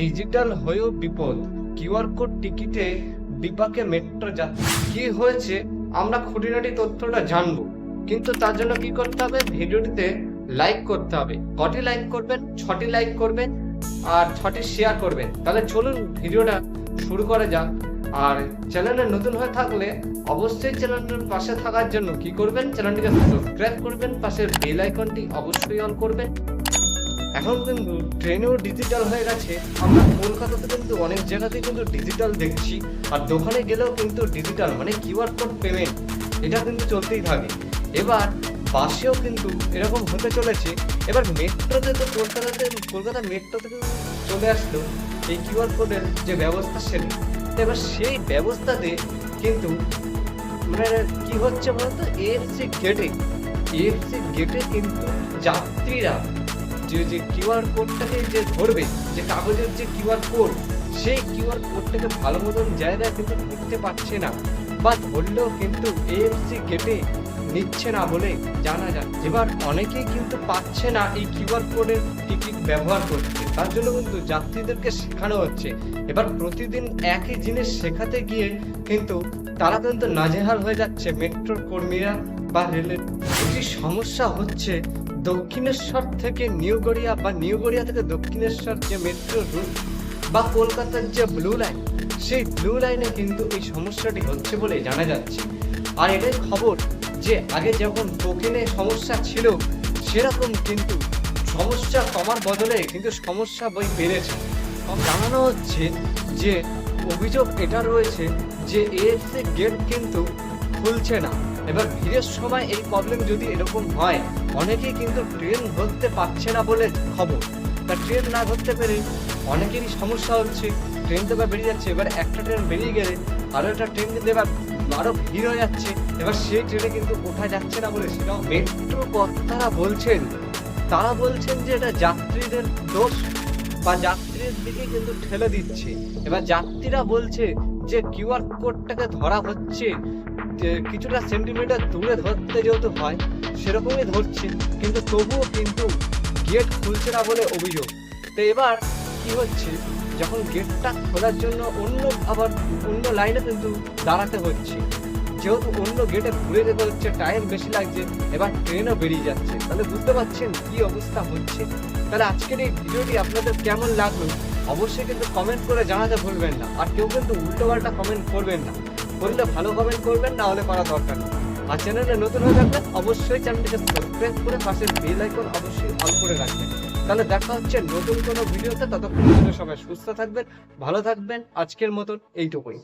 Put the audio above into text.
Digital হয়েও বিপদ। QR code টিকিটে বিপাকে মেট্রো যাত্রী কি হয়েছে? আমরা খুঁটিনাটি তথ্যটা জানব। কিন্তু তার জন্য কি করতে হবে? ভিডিওটিতে লাইক করতে হবে। কটি লাইক করবেন? ছটি লাইক করবেন আর ছটি শেয়ার করবেন। তাহলে চলুন ভিডিওটা শুরু করা যাক। আর চ্যানেলে নতুন হয়ে থাকলে অবশ্যই চ্যানেলটির পাশে থাকার জন্য কি করবেন? চ্যানেলটিকে সাবস্ক্রাইব করবেন। পাশের বেল আইকনটি অবশ্যই অন করবেন। এখন কিন্তু ট্রেনেও ডিজিটাল হয়ে গেছে। আমরা কলকাতাতে কিন্তু অনেক জায়গাতে কিন্তু ডিজিটাল দেখছি। আর দোকানে গেলেও কিন্তু ডিজিটাল মানে কিউআর কোড পেমেন্ট এটা কিন্তু চলতেই থাকে। এবার বাসেও কিন্তু এরকম হতে চলেছে। এবার মেট্রোতে তো কলকাতাতে, কলকাতা মেট্রোতে চলে আসলো এই কিউআর কোডের যে ব্যবস্থা সেটা। এবার সেই ব্যবস্থাতে কিন্তু মানে কি হচ্ছে বলতো? এএফসি গেটে এএফসি গেটে কিন্তু যাত্রীরা যে যে কিউআর কোডটাকে যে ধরবে, যে কাগজের যে কিউআর কোড সেই কিউআর কোডটাকে ভালো মতন জায়গায় কিন্তু ধরতে পারছে না বা ধরলেও কিন্তু এএফসি গেটে নিচ্ছে না বলে জানা যায়। এবার অনেকেই কিন্তু পাচ্ছে না এই কিউআর কোডের টিকিট ব্যবহার করতে। তার জন্য কিন্তু যাত্রীদেরকে শেখানো হচ্ছে। এবার প্রতিদিন একই জিনিস শেখাতে গিয়ে কিন্তু তারা কিন্তু নাজেহাল হয়ে যাচ্ছে। মেট্রোর কর্মীরা বা রেলের। সমস্যা হচ্ছে দক্ষিণেশ্বর থেকে নিউ গড়িয়া বা নিউ গড়িয়া থেকে দক্ষিণেশ্বর যে মেট্রো রুট বা কলকাতার যে ব্লু লাইন সেই ব্লু লাইনে কিন্তু এই সমস্যাটি হচ্ছে বলে জানা যাচ্ছে। আর এটাই খবর যে আগে যখন টোকেনে সমস্যা ছিল, সেরকম কিন্তু সমস্যা কমার বদলে কিন্তু সমস্যা বই বেড়েছে। জানানো হচ্ছে যে অভিযোগ এটা রয়েছে যে এএফসি গেট কিন্তু খুলছে না। এবার ভিড়ের সময় এই প্রবলেম যদি এরকম হয়, অনেকেই কিন্তু ট্রেন ধরতে পারছে না বলে খবর। তা ট্রেন না ধরতে পেরে অনেকেরই সমস্যা হচ্ছে ট্রেন তো বেরিয়ে যাচ্ছে। এবার একটা ট্রেন বেরিয়ে গেলে আরও একটা ট্রেন কিন্তু এবার আরও ভিড় হয়ে যাচ্ছে। এবার সেই ট্রেনে কিন্তু ওঠা যাচ্ছে না বলে সেটাও মেট্রো কর্তারা বলছেন। তারা বলছেন যে এটা যাত্রীদের দোষ বা যাত্রীর দিকে কিন্তু ঠেলে দিচ্ছে। এবার যাত্রীরা বলছে যে কিউআর কোডটাকে ধরা হচ্ছে। কিছুটা সেন্টিমিটার দূরে ধরতে যেহেতু হয়, সেরকমই ধরছে। কিন্তু তবুও কিন্তু গেট খুলছে না বলে অভিযোগ। তো এবার কি হচ্ছে? যখন গেটটা খোলার জন্য অন্য আবার অন্য লাইনে কিন্তু দাঁড়াতে হচ্ছে। যেহেতু অন্য গেটে ঘুরে যেতে হচ্ছে টাইম বেশি লাগছে, এবার ট্রেনও বেরিয়ে যাচ্ছে। তাহলে বুঝতে পারছেন কি অবস্থা হচ্ছে? তাহলে আজকের এই ভিডিওটি আপনাদের কেমন লাগল? অবশ্যই কিন্তু কমেন্ট করে জানাতে ভুলবেন না। আর কেউ কিন্তু উল্টো পাল্টা কমেন্ট করবেন না। করলে ভালো কমেন্ট করবেন, না হলে করা দরকার আর চ্যানেলে নতুন হয়ে থাকলে অবশ্যই চ্যানেলটিকে সাবস্ক্রাইব করে পাশে বেল আইকন অবশ্যই অন করে রাখবেন। তাহলে দেখা হচ্ছে নতুন কোনো ভিডিওতে ততক্ষণ সবাই সুস্থ থাকবেন, ভালো থাকবেন, আজকের মতন এইটুকুই।